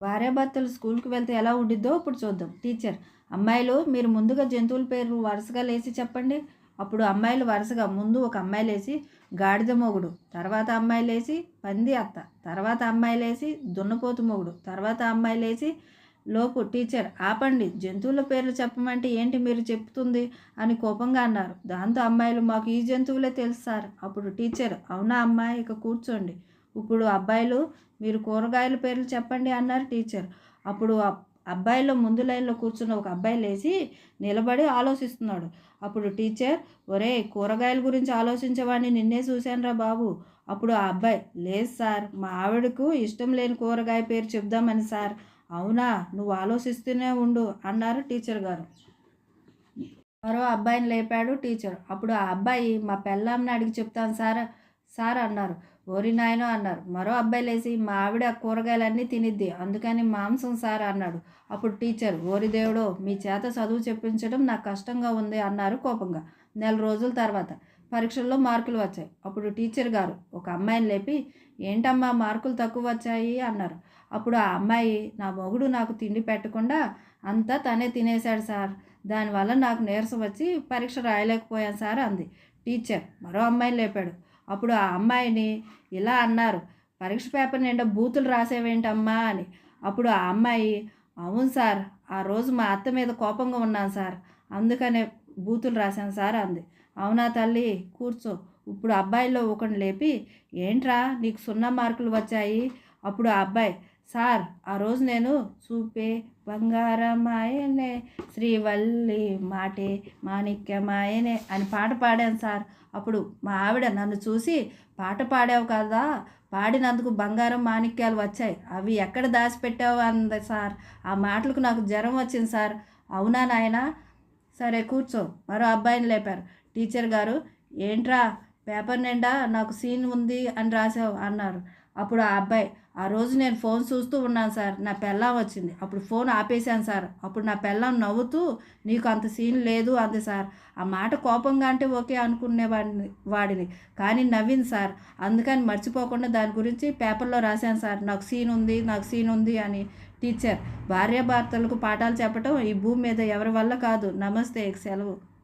భార్యాభర్తలు స్కూల్కి వెళ్తే ఎలా ఉండిద్దో ఇప్పుడు చూద్దాం. టీచర్ అమ్మాయిలు మీరు ముందుగా జంతువుల పేర్లు వరుసగా లేచి చెప్పండి. అప్పుడు అమ్మాయిలు వరుసగా ముందు ఒక అమ్మాయి లేచి గాడిద మొగుడు తర్వాత అమ్మాయి లేచి పంది అత్త తర్వాత అమ్మాయి లేచి దున్నపోతు మొగుడు తర్వాత అమ్మాయి లేచి లోపు టీచర్ ఆపండి. జంతువుల పేర్లు చెప్పమంటే ఏంటి మీరు చెప్తుంది అని కోపంగా అన్నారు. దాంతో అమ్మాయిలు మాకు ఈ జంతువులే తెలుసు సార్. అప్పుడు టీచర్ అవునా అమ్మాయి ఇక కూర్చోండి. ఇప్పుడు అబ్బాయిలు మీరు కూరగాయల పేర్లు చెప్పండి అన్నారు టీచర్. అప్పుడు అబ్బాయిలో ముందు లైన్లో కూర్చున్న ఒక అబ్బాయి లేచి నిలబడి ఆలోచిస్తున్నాడు. అప్పుడు టీచర్ ఒరే కూరగాయల గురించి ఆలోచించేవాడిని నిన్నే చూశానురా బాబు. అప్పుడు ఆ అబ్బాయి లేదు సార్ మా ఆవిడకు ఇష్టం లేని కూరగాయ పేరు చెప్దామని సార్. అవునా నువ్వు ఆలోచిస్తూనే ఉండు అన్నారు టీచర్ గారు. మరో అబ్బాయిని లేపాడు టీచర్. అప్పుడు ఆ అబ్బాయి మా పెళ్ళాంని అడిగి చెప్తాను సార్ సార్ అన్నారు. ఓరి నాయనో అన్నారు. మరో అబ్బాయి లేచి మా ఆవిడ కూరగాయలన్నీ తినిద్ది. అందుకని మాంసం సార్ అన్నాడు. అప్పుడు టీచర్ ఓరి దేవుడో మీ చేత చదువు చెప్పించడం నాకు కష్టంగా ఉంది అన్నారు కోపంగా. నెల రోజుల తర్వాత పరీక్షల్లో మార్కులు వచ్చాయి. అప్పుడు టీచర్ గారు ఒక అమ్మాయిని లేపి ఏంటమ్మా మార్కులు తక్కువ వచ్చాయి? అన్నారు. అప్పుడు ఆ అమ్మాయి నా మొగుడు నాకు తిండి పెట్టకుండా అంతా తనే తినేశాడు సార్. దానివల్ల నాకు నీరసం వచ్చి పరీక్ష రాయలేకపోయాను సార్ అంది. టీచర్ మరో అమ్మాయిని లేపాడు. అప్పుడు ఆ అమ్మాయిని ఇలా అన్నారు పరీక్ష పేపర్ నిండా బూతులు రాసేవేంటమ్మా అని. అప్పుడు ఆ అమ్మాయి అవును సార్ ఆ రోజు మా అత్త మీద కోపంగా ఉన్నాను సార్ అందుకనే బూతులు రాశాను సార్ అంది. అవునా తల్లి కూర్చో ఇప్పుడు అబ్బాయిలో ఒకటి లేపి ఏంట్రా నీకు సున్నా మార్కులు వచ్చాయి? అప్పుడు ఆ అబ్బాయి సార్ ఆ రోజు నేను చూపే బంగారమాయనే శ్రీవల్లి మాటే మాణిక్యమాయనే అని పాట పాడాను సార్. అప్పుడు మా ఆవిడ నన్ను చూసి పాట పాడావు కదా పాడినందుకు బంగారం మాణిక్యాలు వచ్చాయి. అవి ఎక్కడ దాచిపెట్టావు? అంది సార్. ఆ మాటలకు నాకు జ్వరం వచ్చింది సార్. అవునా నాయనా? సరే కూర్చో. మరో అబ్బాయిని లేపారు. టీచర్ గారు ఏంట్రా పేపర్ నిండా నాకు సీన్ ఉంది అని రాసావు అన్నారు. అప్పుడు ఆ అబ్బాయి ఆ రోజు నేను ఫోన్ చూస్తూ ఉన్నాను సార్ నా పెళ్ళాం వచ్చింది. అప్పుడు ఫోన్ ఆపేశాను సార్. అప్పుడు నా పెళ్ళాం నవ్వుతూ నీకు అంత సీన్ లేదు అంది సార్. ఆ మాట కోపంగా అంటే ఓకే అనుకునేవాడిని వాడిని. కానీ నవ్వింది సార్. అందుకని మర్చిపోకుండా దాని గురించి పేపర్లో రాశాను సార్. నాకు సీన్ ఉంది నాకు సీన్ ఉంది అని టీచర్ భార్యాభర్తలకు పాఠాలు చెప్పటం ఈ భూమి మీద ఎవరి వల్ల కాదు. నమస్తే సెలవు.